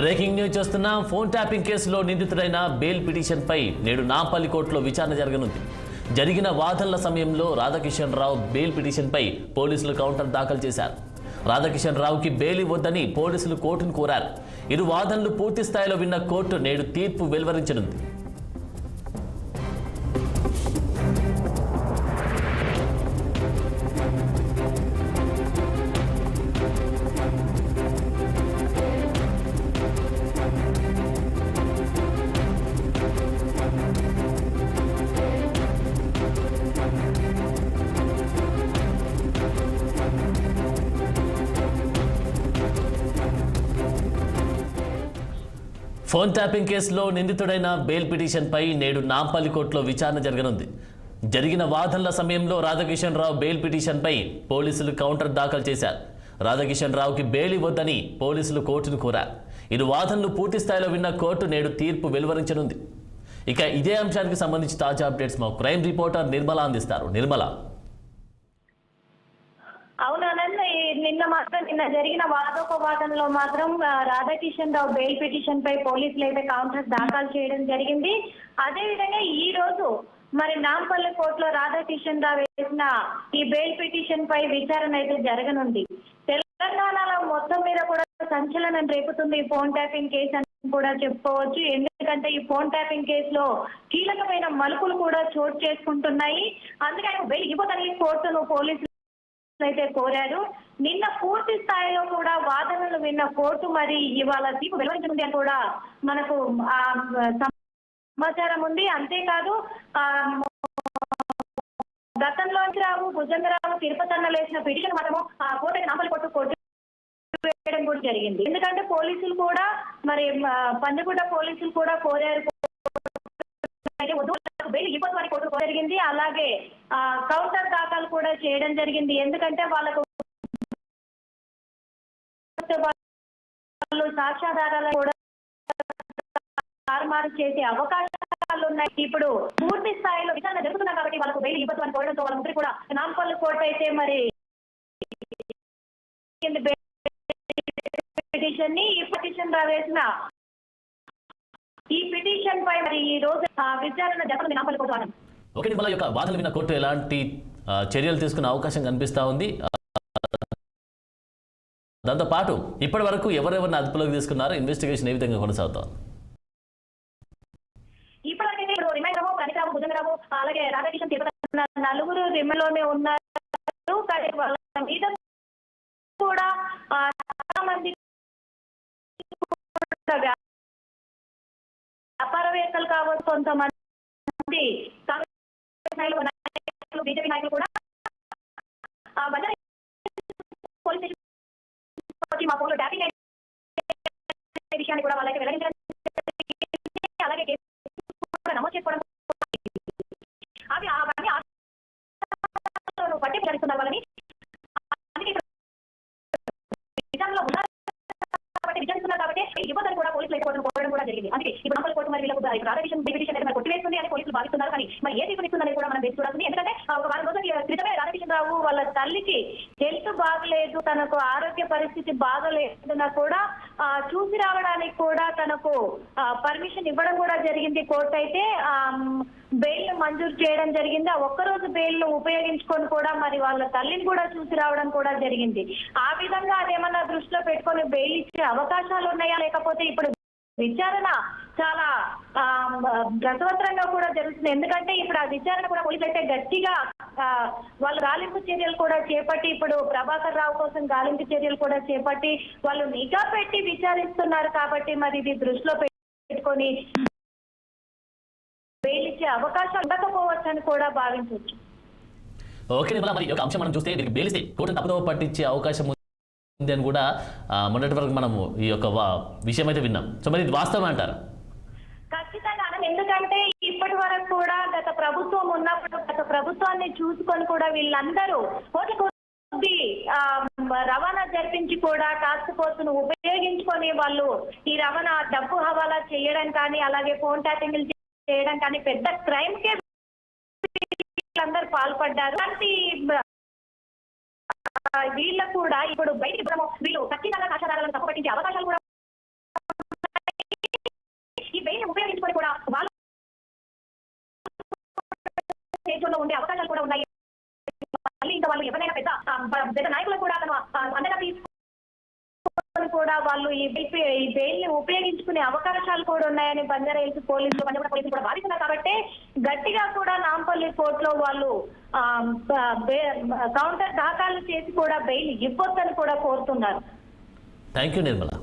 Breaking news చేస్తున్నాం. Phone tapping కేసులో నిందితుడైన బెయిల్ పిటిషన్పై నేడు నాంపల్లి కోర్టులో విచారణ జరగనుంది. జరిగిన వాదనల సమయంలో రాధాకిషన్ రావు బెయిల్ పిటిషన్పై పోలీసులు కౌంటర్ దాఖలు చేశారు. రాధాకిషన్ రావుకి బెయిల్ ఇవ్వొద్దని పోలీసులు కోర్టును కోరారు. ఇరు వాదనలు పూర్తి స్థాయిలో విన్న కోర్టు నేడు తీర్పు వెలువరించనుంది. ఫోన్ ట్యాపింగ్ కేసులో నిందితుడైన బెయిల్ పిటిషన్పై నేడు నాంపల్లి కోర్టులో విచారణ జరగనుంది. జరిగిన వాదనల సమయంలో రాధాకిషన్ రావు బెయిల్ పిటిషన్పై పోలీసులు కౌంటర్ దాఖలు చేశారు. రాధాకిషన్ రావుకి బెయిల్ ఇవ్వద్దని పోలీసులు కోర్టును కోరారు. ఇరు వాదనలు పూర్తి స్థాయిలో విన్న కోర్టు నేడు తీర్పు వెలువరించనుంది. ఇక ఇదే అంశానికి సంబంధించి తాజా అప్డేట్స్ మా క్రైమ్ రిపోర్టర్ నిర్మల అందిస్తారు. నిర్మల. నిన్న మాత్రం నిన్న జరిగిన వాదోపవాదంలో మాత్రం రాధాకిషన్ రావు బెయిల్ పిటిషన్ పై పోలీసులు అయితే కౌంటర్స్ దాఖలు చేయడం జరిగింది. అదే విధంగా ఈ రోజు మరి నాంపల్లి కోర్టులో రాధాకిషన్ రావు వేసిన ఈ బెయిల్ పిటిషన్ పై విచారణ అయితే జరగనుంది. తెలంగాణలో మొత్తం మీద కూడా సంచలనం రేపుతుంది ఈ ఫోన్ ట్యాపింగ్ కేసు అని కూడా చెప్పుకోవచ్చు. ఎందుకంటే ఈ ఫోన్ ట్యాపింగ్ కేసులో కీలకమైన మలుపులు కూడా చోటు చేసుకుంటున్నాయి. అందుకని బెయిల్ ఇవ్వదని కోర్టును పోలీసులు అయితే కోరారు. నిన్న పూర్తి స్థాయిలో కూడా వాదనలు విన్న కోర్టు మరి ఇవాళ తీర్పు వెలువరించనుంది అని కూడా మనకు సమాచారం ఉంది. అంతేకాదు గతంలోంచి రావు భుజంగరావు తిరుపతి అన్న లేచిన పిటిషన్ మనము ఆ కోర్టు నాంపల్లి కొట్టు కోర్టు వేయడం కూడా జరిగింది. ఎందుకంటే పోలీసులు కూడా మరి పందిగుడ్డ పోలీసులు కూడా కోరారు అయితే వద్దు వాళ్ళకు బెయిల్ ఇవ్వదు అని కోర్టు కోరడం జరిగింది. అలాగే కౌంటర్ దాఖలు కూడా చేయడం జరిగింది. ఎందుకంటే వాళ్ళకు వాళ్ళు సాక్ష్యాధారాలను కూడా తారుమారు చేసే అవకాశాలు ఉన్నాయి. ఇప్పుడు పూర్తి స్థాయిలో విచారణ జరుగుతున్నా కాబట్టి వాళ్ళకు బెయిల్ ఇవ్వదు అని కోరడంతో వాళ్ళందరూ కూడా నాంపల్లి కోర్టు అయితే మరి పిటిషన్ని ఈ పిటిషన్ వేసిన ఈ పిటిషన్ పై మరి ఈ రోజు ఆ, విచారణ జరుగుతుంది నాంపల్లి కోర్టు ఓకే నిర్మల యొక్క బాధలు విన్న కోర్టు ఎలాంటి చర్యలు తీసుకునే అవకాశం కనిపిస్తూ ఉంది. దాంతోపాటు దాంతో పాటు ఇప్పటి వరకు ఎవరెవరిని అదుపులోకి తీసుకున్నారు ఇన్వెస్టిగేషన్ ఏ విధంగా కొనసాగుతోంది? ఇప్పటికైతే ఇప్పుడు రిమైండరావు కనికారావు భుజంగరావు అలాగే తిరుపతి నలుగురు రిమైండ్లోనే ఉన్నారు. కానీ వాళ్ళ మీద కూడా చాలా మంది వ్యాపారవేత్తలు కావచ్చు కొంతమంది నాయకులు బీజేపీ నాయకులు కూడా బంజారా పోలీస్ స్టేషన్ మా ఫోన్లో ట్యాపింగ్ అనే విషయాన్ని కూడా వాళ్ళకి వెల్లడించడం అలాగే కేసు నమోదు చేసుకోవడం అవి అవన్నీ ఆధారాలను బట్టి వాళ్ళని విచారణలో ఉన్నారు కాబట్టి విచారిస్తున్నారు కాబట్టి ఇవ్వదని కూడా పోలీసులు ఎక్కువ కూడా జరిగింది. అందుకే ఇప్పుడు మరి వీళ్ళకు ఇప్పుడు రాధాకృష్ణ పిటిషన్ కొట్టివేస్తుంది అని పోలీసులు భావిస్తున్నారు కానీ మరి ఏ తీర్పు ఇస్తుందని కూడా మనం వేసి చూడాల్సింది ఎందుకంటే ఒక వారం రోజుల క్రితమే రాధాకృష్ణరావు వాళ్ళ తల్లికి హెల్త్ బాగలేదు తనకు ఆరోగ్య పరిస్థితి బాగలేదన్నా కూడా ఆ, చూసి రావడానికి కూడా తనకు పర్మిషన్ ఇవ్వడం కూడా జరిగింది. కోర్టు అయితే బెయిల్ మంజూరు చేయడం జరిగింది. ఆ ఒక్కరోజు బెయిల్ ఉపయోగించుకొని కూడా మరి వాళ్ళ తల్లిని కూడా చూసి రావడం కూడా జరిగింది. ఆ విధంగా అదేమన్నా దృష్టిలో పెట్టుకొని బెయిల్ ఇచ్చే అవకాశాలు ఉన్నాయా? లేకపోతే ఇప్పుడు విచారణ చాలా ఆ, కూడా జరుగుతుంది. ఎందుకంటే ఇప్పుడు ఆ విచారణ కూడా పోలీసులు గట్టిగా వాళ్ళు గాలింపు చర్యలు కూడా చేపట్టి ఇప్పుడు ప్రభాకర్ రావు కోసం గాలింపు చర్యలు కూడా చేపట్టి వాళ్ళు నిఘా పెట్టి విచారిస్తున్నారు కాబట్టి మరి ఇది దృష్టిలో పెట్టుకొని బెయిలిచ్చే అవకాశం ఉండకపోవచ్చు అని కూడా భావించవచ్చు. ఓకే మరి ఒక అంశం మనం చూస్తే దీనికి బెయిలిస్తే కోర్టు తప్పుదో పట్టించే అవకాశం ఉంది అని కూడా మొన్నటి వరకు మనము ఈ యొక్క విషయం అయితే విన్నాం. సో మరి ఇది వాస్తవం అంటారు? ఖచ్చితంగా ఎందుకంటే ఇప్పటి వరకు కూడా గత ప్రభుత్వం ఉన్నప్పుడు గత ప్రభుత్వాన్ని చూసుకొని కూడా వీళ్ళందరూ కోటి కొద్ది రవాణా జరిపించి కూడా టాస్క్ ఫోర్స్ను ఉపయోగించుకొని వాళ్ళు ఈ రవాణా డబ్బు హవాలా చేయడం కానీ అలాగే ఫోన్ ట్యాపింగ్లు చేయడం కానీ పెద్ద క్రైమ్ కే వీళ్ళందరూ పాల్పడ్డారు. అలాంటి వీళ్ళకు కూడా ఇప్పుడు బయటికి ఇవ్వడం వీళ్ళు ఖచ్చితంగా కక్షాదారులను తప్పు పట్టించే అవకాశాలు కూడా ఈ బెయిల్ ఉపయోగించుకొని కూడా వాళ్ళు స్టేజ్లో ఉండే అవకాశాలు కూడా ఉన్నాయి. మళ్ళీ ఇంకా వాళ్ళు ఎవరైనా పెద్ద పెద్ద నాయకులు కూడా తను అండగా కూడా వాళ్ళు ఈ బెయిల్ ఈ బెయిల్ని ఉపయోగించుకునే అవకాశాలు కూడా ఉన్నాయని బంజారా హిల్స్ పోలీసులు బంజారా పోలీసులు కూడా భావిస్తున్నారు. కాబట్టి గట్టిగా కూడా నాంపల్లి కోర్టులో వాళ్ళు కౌంటర్ దాఖలు చేసి కూడా బెయిల్ ఇవ్వొద్దని కూడా కోరుతున్నారు. Thank you Nirmala.